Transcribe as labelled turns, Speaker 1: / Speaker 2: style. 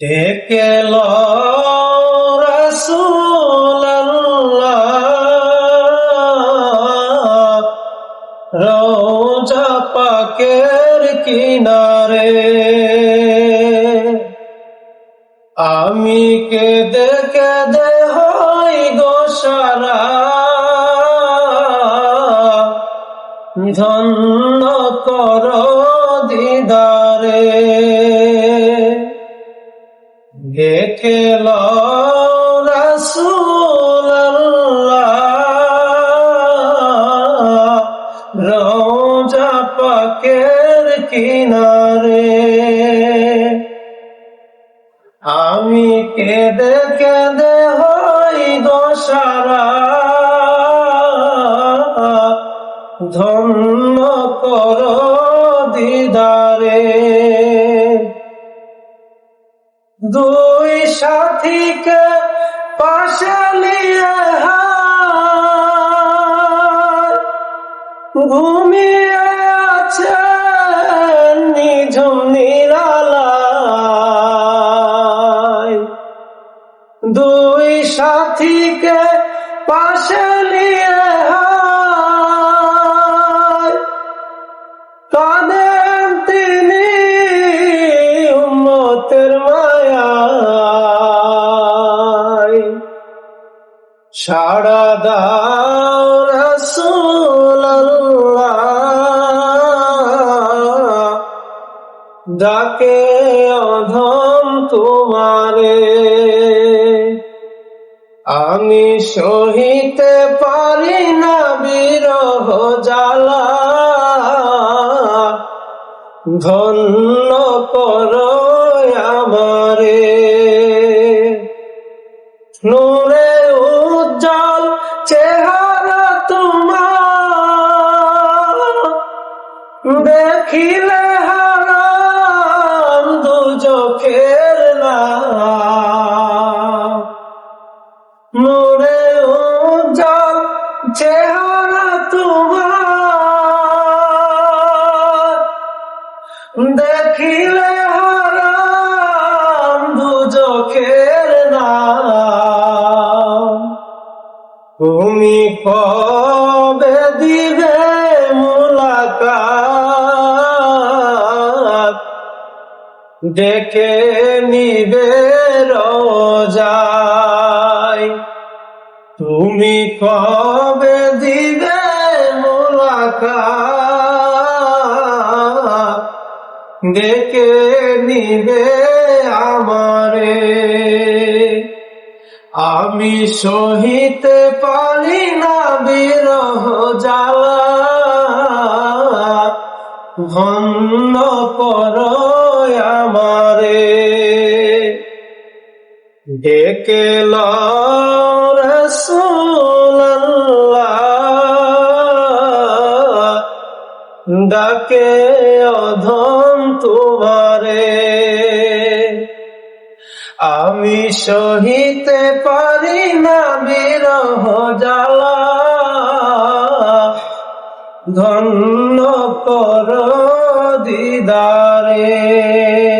Speaker 1: ডেকেল রোজা পাকের কিনারে। আমি কে দেখে দে হই গোসারা ধন্য দেখেল রোজা পাকের কিনারে। আমি কেঁদে কেঁদে হই দোসারা ধন্য কর দিদারে। দুই সাথীকে পাশে নিয়ে ঘুমিয়ে আছে নিঝুম নিরালায়। দুই সাথীকে পাশে নিয়ে সাড়া দাও ডাকে অধম তোমারে। আমি সহিতে পারি না বিরহ জ্বালা। ধন্য কর আমারে। দেখিলে হারাম দুজখের না নূরে উজ্জ্বল চেহারা তোমার। দেখিলে হারাম দুজখের নাম। তুমি কবে দিবে মুলাকাত? ডেকে নিবে রোজায়। তুমি কবে দিবে মুলাকাত? ডেকে নিবে আমারে। আমি সহিতে পারি না বিরহ জ্বালা ধন্য কর আমারে। ডেকে ডাকে অধম তোমারে। আমি সহিতে পারি না বিরহ জ্বালা ধন্য কর দিদারে।